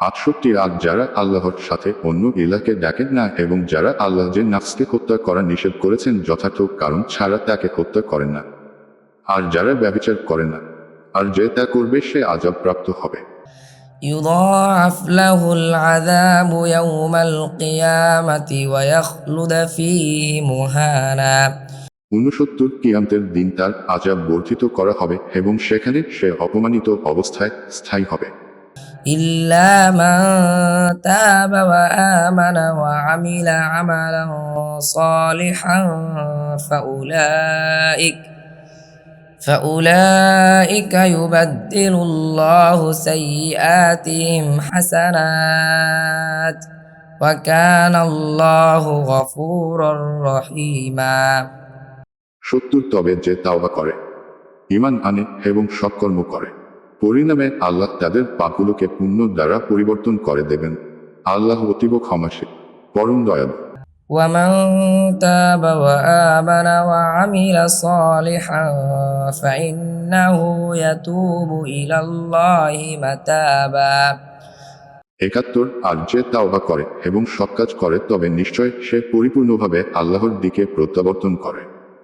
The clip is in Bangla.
আটষট্টি রাত যারা আল্লাহর সাথে অন্য ইলাকে ডাকেন না এবং যারা আল্লাহ যে নাফসকে হত্যা করা নিষেধ করেছেন যথার্থ কারণ ছাড়া তাকে হত্যা করেন না আর যারা ব্যবচার করে না আর যে তা করবে সে আজাব প্রাপ্ত হবে يضاعف له العذاب يوم القيامة ويخلد فيه مهانا ঊনসত্তর কিয়ামতের দিন তার আজাব বর্ধিত করা হবে এবং সেখানে সে অপমানিত অবস্থায় স্থায়ী হবে إلا من تاب وآمن وعمل عملا صالحا فأولئك فأولئك يبدل الله سيئاتهم حسنات وكان الله غفورا رحيما সত্তর তবে যে তাওবা করে ইমান আনে এবং সৎকর্ম করে পরিণামে আল্লাহ তাদের পাপগুলোকে পুণ্য দ্বারা পরিবর্তন করে দেবেন আল্লাহ অতীব ক্ষমাশীল পরম দয়ালু ومن تاب وآمن وعمل صالحا فإنه يتوب إلى الله متابا একাত্তর আর যে তাওবা করে এবং সৎ কাজ করে তবে নিশ্চয় সে পরিপূর্ণভাবে আল্লাহর দিকে প্রত্যাবর্তন করে